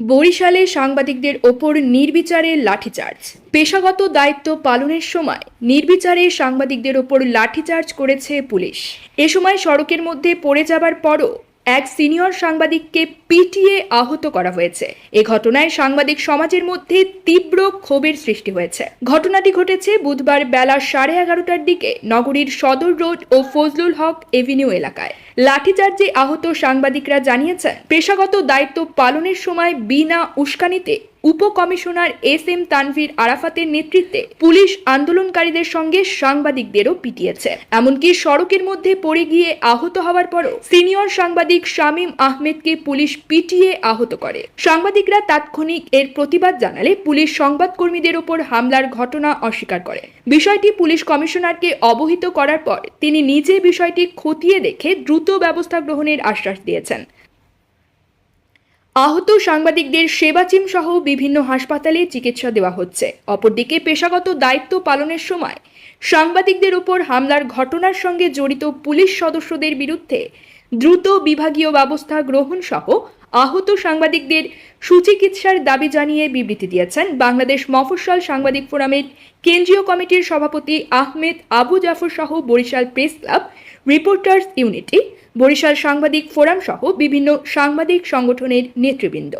বরিশালে সাংবাদিকদের ওপর নির্বিচারে লাঠিচার্জ। পেশাগত দায়িত্ব পালনের সময় নির্বিচারে সাংবাদিকদের ওপর লাঠিচার্জ করেছে পুলিশ। এ সময় সড়কের মধ্যে পড়ে যাবার পরও এক সিনিয়র সাংবাদিককে পিটিয়ে আহত করা হয়েছে। এ ঘটনায় সাংবাদিক সমাজের মধ্যে তীব্র ক্ষোভের সৃষ্টি হয়েছে। ঘটনাটি ঘটেছে বুধবার বেলা সাড়ে এগারোটার দিকে নগরীর সদর রোড ও ফজলুল হক এভিনিউ এলাকায়। লাঠিচার্জে আহত সাংবাদিকরা জানিয়েছেন পেশাগত দায়িত্ব পালনের সময় বিনা উস্কানিতে উপকমিশনার এস এম তানভীর আরাফাতের নেতৃত্বে পুলিশ আন্দোলনকারীদের সঙ্গে সাংবাদিকদেরও পিটিয়েছে। এমনকি সড়কের মধ্যে পড়ে গিয়ে আহত হওয়ার পরও সিনিয়র সাংবাদিক শামীম আহমেদকে পুলিশ পিটিয়ে আহত করে। সাংবাদিকরা তাৎক্ষণিক এর প্রতিবাদ জানালে পুলিশ সংবাদকর্মীদের ওপর হামলার ঘটনা অস্বীকার করে। বিষয়টি পুলিশ কমিশনারকে অবহিত করার পর তিনি নিজে বিষয়টি খতিয়ে দেখে দ্রুত ব্যবস্থা গ্রহণের আশ্বাস দিয়েছেন। আহত সাংবাদিকদের সেবাচিম সহ বিভিন্ন হাসপাতালে চিকিৎসা দেওয়া হচ্ছে। অপরদিকে পেশাগত দায়িত্ব পালনের সময় সাংবাদিকদের উপর হামলার ঘটনার সঙ্গে জড়িত পুলিশ সদস্যদের বিরুদ্ধে দ্রুত বিভাগীয় ব্যবস্থা গ্রহণ সহ আহত সাংবাদিকদের সুচিকিৎসার দাবি জানিয়ে বিবৃতি দিয়েছেন বাংলাদেশ মফস্বল সাংবাদিক ফোরামের কেন্দ্রীয় কমিটির সভাপতি আহমেদ আবু জাফর সহ Barishal press club reporters unity. Barishal সাংবাদিক ফোরাম সহ বিভিন্ন সাংবাদিক সংগঠনের নেতৃবৃন্দ।